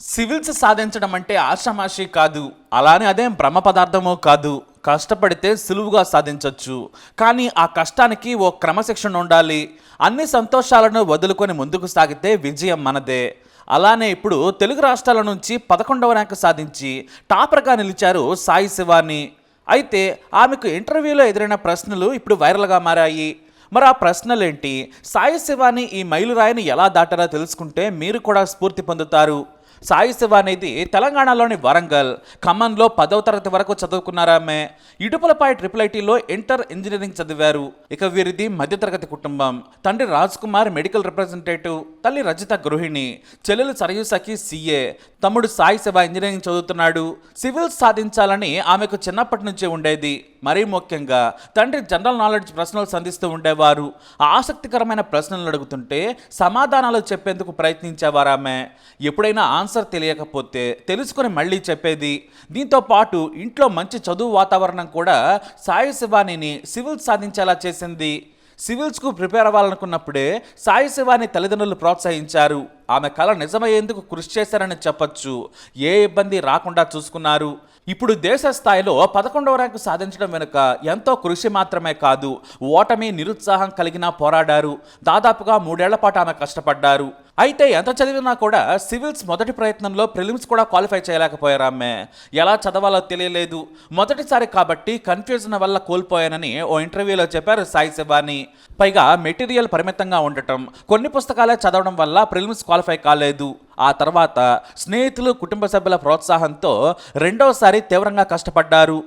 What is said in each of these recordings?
Civils సాధించడం అంటే ఆషామాషి కాదు. అలానే అదేం బ్రహ్మ పదార్థమో కాదు. కష్టపడితే సులువుగా సాధించవచ్చు కానీ ఆ కష్టానికి ఓ క్రమశిక్షణ ఉండాలి. అన్ని సంతోషాలను వదులుకొని ముందుకు సాగితే విజయం మనదే. అలానే ఇప్పుడు తెలుగు రాష్ట్రాల నుంచి పదకొండవ ర్యాంకు సాధించి టాపర్గా నిలిచారు సాయి శివాని. అయితే ఆమెకు ఇంటర్వ్యూలో ఎదురైన ప్రశ్నలు ఇప్పుడు వైరల్గా మారాయి. మరి ఆ ప్రశ్నలేంటి? సాయి శివాని ఈ మైలురాయిని ఎలా దాటారో తెలుసుకుంటే మీరు కూడా స్ఫూర్తి పొందుతారు. సాయి శివ అనేది తెలంగాణలోని వరంగల్ ఖమ్మంలో పదవ తరగతి వరకు చదువుకున్నారామె ఇటుపలపాయ ట్రిపుల్ ఐటీలో ఇంటర్ ఇంజనీరింగ్ చదివారు. ఇక వీరిది మధ్యతరగతి కుటుంబం. తండ్రి రాజ్ కుమార్ మెడికల్ రిప్రజెంటేటివ్ తల్లి రజిత గృహిణి చెల్లెలు సరయూసకి సీఏ తమ్ముడు సాయి శివ ఇంజనీరింగ్ చదువుతున్నాడు. సివిల్స్ సాధించాలని ఆమెకు చిన్నప్పటి నుంచే ఉండేది. మరీ ముఖ్యంగా తండ్రి జనరల్ నాలెడ్జ్ ప్రశ్నలు సంధిస్తూ ఉండేవారు. ఆసక్తికరమైన ప్రశ్నలు అడుగుతుంటే సమాధానాలు చెప్పేందుకు ప్రయత్నించేవారు ఆమె. ఎప్పుడైనా ఆన్సర్ తెలియకపోతే తెలుసుకొని మళ్ళీ చెప్పేది. దీంతో పాటు ఇంట్లో మంచి చదువు వాతావరణం కూడా సాయి శివానిని సివిల్స్ సాధించేలా చేసింది. సివిల్స్కు ప్రిపేర్ అవ్వాలనుకున్నప్పుడే సాయి శివాని తల్లిదండ్రులు ప్రోత్సహించారు. ఆమె కళ నిజమయ్యేందుకు కృషి చేశారని చెప్పచ్చు. ఏ ఇబ్బంది రాకుండా చూసుకున్నారు. ఇప్పుడు దేశ స్థాయిలో పదకొండవ ర్యాంకు సాధించడం వెనుక ఎంతో కృషి మాత్రమే కాదు ఓటమి నిరుత్సాహం కలిగిన పోరాడారు. దాదాపుగా మూడేళ్ళ పాటు ఆమె కష్టపడ్డారు. అయితే ఎంత చదివినా కూడా సివిల్స్ మొదటి ప్రయత్నంలో ప్రిలిమ్స్ కూడా క్వాలిఫై చేయలేకపోయారు ఆమె ఎలా చదవాలో తెలియలేదు. మొదటిసారి కాబట్టి కన్ఫ్యూజన్ వల్ల కోల్పోయానని ఓ ఇంటర్వ్యూలో చెప్పారు సాయి శివాని. పైగా మెటీరియల్ పరిమితంగా ఉండటం కొన్ని పుస్తకాలే చదవడం వల్ల ప్రిలిమ్స్ క్వాలిఫై కాలేదు. ఆ తర్వాత స్నేహితులు కుటుంబ సభ్యుల ప్రోత్సాహంతో రెండవసారి తీవ్రంగా కష్టపడ్డారు.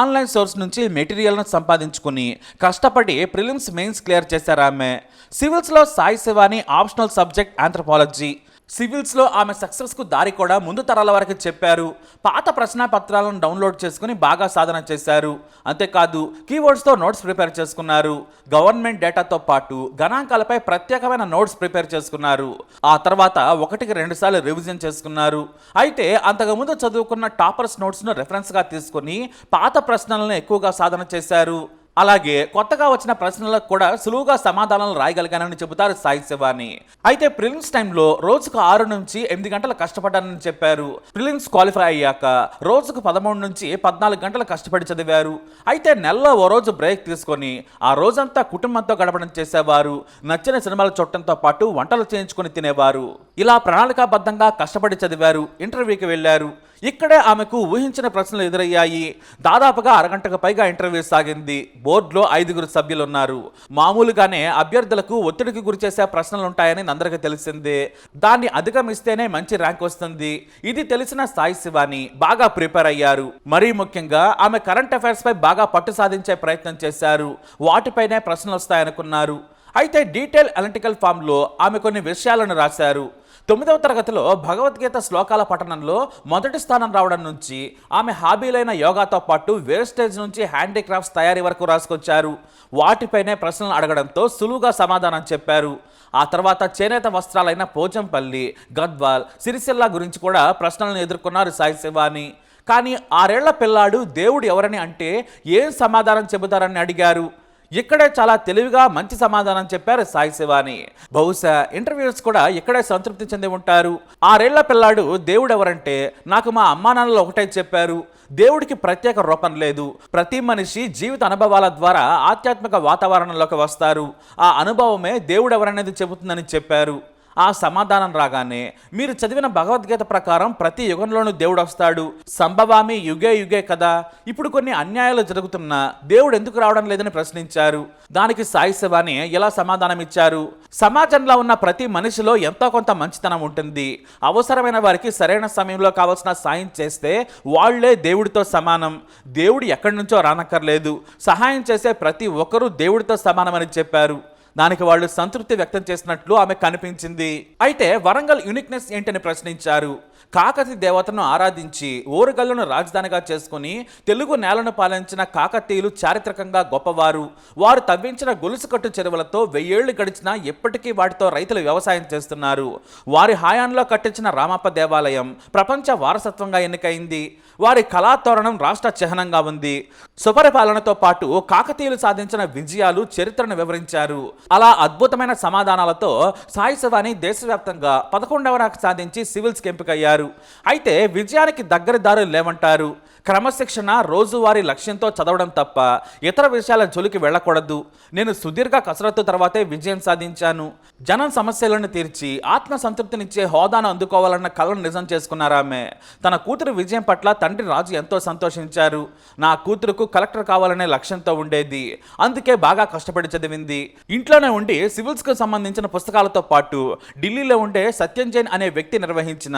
ఆన్లైన్ సోర్స్ నుంచి మెటీరియల్ను సంపాదించుకుని కష్టపడి ప్రిలిమ్స్ మెయిన్స్ క్లియర్ చేశారు ఆమె సివిల్స్లో Sai Shivani optional subject anthropology. సివిల్స్లో ఆమె సక్సెస్కు దారి కూడా ముందు తరాల వరకు చెప్పారు. పాత ప్రశ్నాపత్రాలను డౌన్లోడ్ చేసుకుని బాగా సాధన చేశారు. అంతేకాదు కీవర్డ్స్తో నోట్స్ ప్రిపేర్ చేసుకున్నారు. గవర్నమెంట్ డేటాతో పాటు గణాంకాలపై ప్రత్యేకమైన నోట్స్ ప్రిపేర్ చేసుకున్నారు. ఆ తర్వాత ఒకటికి రెండు సార్లు రివిజన్ చేసుకున్నారు. అయితే అంతకుముందు చదువుకున్న టాపర్స్ నోట్స్ను రెఫరెన్స్గా తీసుకుని పాత ప్రశ్నలను ఎక్కువగా సాధన చేశారు. అలాగే కొత్తగా వచ్చిన ప్రశ్నలకు కూడా సులువుగా సమాధానాలు రాయగలిగానని చెబుతారు సాయి శివాని. అయితే ప్రిలిమ్స్ టైంలో రోజుకు ఆరు నుంచి ఎనిమిది గంటలు కష్టపడ్డానని చెప్పారు. ప్రిలిమ్స్ క్వాలిఫై అయ్యాక రోజుకు పదమూడు నుంచి పద్నాలుగు గంటలు కష్టపడి చదివారు. అయితే నెలలో ఓ రోజు బ్రేక్ తీసుకొని ఆ రోజంతా కుటుంబంతో గడపడం చేసేవారు. నచ్చిన సినిమాలు చూడటంతో పాటు వంటలు చేయించుకొని తినేవారు. ఇలా ప్రణాళికాబద్ధంగా కష్టపడి చదివారు. ఇంటర్వ్యూకి వెళ్ళారు. ఇక్కడే ఆమెకు ఊహించిన ప్రశ్నలు ఎదురయ్యాయి. దాదాపుగా అరగంటకు పైగా ఇంటర్వ్యూ సాగింది. బోర్డులో ఐదుగురు సభ్యులు ఉన్నారు మామూలుగానే అభ్యర్థులకు ఒత్తిడికి గురిచేసే ప్రశ్నలు ఉంటాయని అందరికీ తెలిసిందే. దాన్ని అధిగమిస్తేనే మంచి ర్యాంక్ వస్తుంది. ఇది తెలిసిన సాయి శివాని బాగా ప్రిపేర్ అయ్యారు. మరీ ముఖ్యంగా ఆమె కరెంట్ అఫైర్స్ పై బాగా పట్టు సాధించే ప్రయత్నం చేశారు. వాటిపైనే ప్రశ్నలు వస్తాయనుకున్నారు. అయితే డీటెయిల్ అనలిటికల్ ఫామ్లో ఆమె కొన్ని విషయాలను రాశారు. తొమ్మిదవ తరగతిలో భగవద్గీత శ్లోకాల పఠనంలో మొదటి స్థానం రావడం నుంచి ఆమె హాబీలైన యోగాతో పాటు వేస్టేజ్ నుంచి హ్యాండీక్రాఫ్ట్స్ తయారీ వరకు రాసుకొచ్చారు. వాటిపైనే ప్రశ్నలు అడగడంతో సులువుగా సమాధానం చెప్పారు. ఆ తర్వాత చేనేత వస్త్రాలైన పోచంపల్లి గద్వాల్ సిరిసిల్ల గురించి కూడా ప్రశ్నలను ఎదుర్కొన్నారు సాయి శివాని. కానీ ఆరేళ్ళ పిల్లాడు దేవుడు ఎవరని అంటే ఏం సమాధానం చెబుతారని అడిగారు. ఇక్కడే చాలా తెలివిగా మంచి సమాధానం చెప్పారు సాయి శివాని. బహుశా ఇంటర్వ్యూస్ కూడా ఇక్కడే సంతృప్తి చెంది ఉంటారు. ఆరేళ్ళ పిల్లాడు దేవుడు ఎవరంటే నాకు మా అమ్మా నాన్నలు ఒకటే చెప్పారు. దేవుడికి ప్రత్యేక రూపం లేదు. ప్రతి మనిషి జీవిత అనుభవాల ద్వారా ఆధ్యాత్మిక వాతావరణంలోకి వస్తారు. ఆ అనుభవమే దేవుడు ఎవరనేది చెబుతుందని చెప్పారు. ఆ సమాధానం రాగానే మీరు చదివిన భగవద్గీత ప్రకారం ప్రతి యుగంలోనూ దేవుడు వస్తాడు. సంభవామి యుగే యుగే కదా. ఇప్పుడు కొన్ని అన్యాయాలు జరుగుతున్నా దేవుడు ఎందుకు రావడం లేదని ప్రశ్నించారు. దానికి సాయి శివాని ఎలా సమాధానం ఇచ్చారు? సమాజంలో ఉన్న ప్రతి మనిషిలో ఎంతో కొంత మంచితనం ఉంటుంది. అవసరమైన వారికి సరైన సమయంలో కావాల్సిన సాయం చేస్తే వాళ్ళే దేవుడితో సమానం. దేవుడు ఎక్కడి నుంచో రానక్కర్లేదు. సహాయం చేసే ప్రతి ఒక్కరూ దేవుడితో సమానమని చెప్పారు. దానికి వాళ్ళు సంతృప్తి వ్యక్తం చేసినట్లు ఆమె కనిపించింది. అయితే వరంగల్ యూనిక్నెస్ ఏంటని ప్రశ్నించారు. కాకతి దేవతను ఆరాధించి ఓరుగల్లును రాజధానిగా చేసుకుని తెలుగు నేలను పాలించిన కాకతీయులు చారిత్రకంగా గొప్పవారు. వారు తవ్వించిన గొలుసుకట్టు చెరువులతో వెయ్యేళ్ళు గడిచినా ఎప్పటికీ వాటితో రైతులు వ్యవసాయం చేస్తున్నారు. వారి హాయాంలో కట్టించిన రామప్ప దేవాలయం ప్రపంచ వారసత్వంగా ఎన్నికైంది. వారి కళాతోరణం రాష్ట్ర చిహ్నంగా ఉంది. సుపరిపాలనతో పాటు కాకతీయులు సాధించిన విజయాలు చరిత్రను వివరించారు. అలా అద్భుతమైన సమాధానాలతో సాయి శివాని దేశవ్యాప్తంగా పదకొండవ ర్యాంక్ సాధించి సివిల్స్కి ఎంపికయ్యారు. అయితే విజయానికి దగ్గర దారులు లేవంటారు. క్రమశిక్షణ రోజువారీ లక్ష్యంతో చదవడం తప్ప ఇతర విషయాల జోలికి వెళ్ళకూడదు. నేను సుదీర్ఘ కసరత్తు తర్వాతే విజయం సాధించాను. జనం సమస్యలను తీర్చి ఆత్మ సంతృప్తినిచ్చే హోదాను అందుకోవాలన్న కలను నిజం చేసుకున్నారామె తన కూతురు విజయం పట్ల తండ్రి రాజు ఎంతో సంతోషించారు. నా కూతురుకు కలెక్టర్ కావాలనే లక్ష్యంతో ఉండేది. అందుకే బాగా కష్టపడి చదివింది. ఇంట్లో ఇంట్లోనే ఉండి సివిల్స్కు సంబంధించిన పుస్తకాలతో పాటు ఢిల్లీలో ఉండే సత్యం జైన్ అనే వ్యక్తి నిర్వహించిన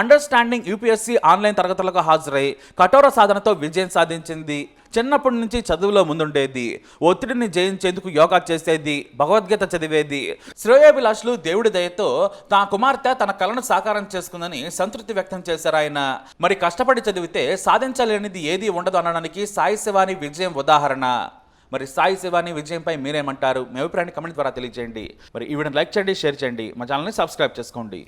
అండర్స్టాండింగ్ యూపీఎస్సీ ఆన్లైన్ తరగతులకు హాజరై కఠోర సాధనతో విజయం సాధించింది. చిన్నప్పటి నుంచి చదువులో ముందుండేది. ఒత్తిడిని జయించేందుకు యోగా చేసేది భగవద్గీత చదివేది. శ్రేయోభిలాషులు దేవుడి దయతో తన కుమార్తె తన కలను సాకారం చేసుకుందని సంతృప్తి వ్యక్తం చేశారు ఆయన. మరి కష్టపడి చదివితే సాధించలేనిది ఏది ఉండదు అనడానికి సాయి శివాని విజయం ఉదాహరణ. మరి సాయి శివాని విజయంపై మీరేమంటారు? మీ అభిప్రాయాన్ని కమెంట్ ద్వారా తెలియజేయండి. మరి ఈ వీడియోని లైక్ చేయండి షేర్ చేయండి. మా ఛానల్ని సబ్స్క్రైబ్ చేసుకోండి.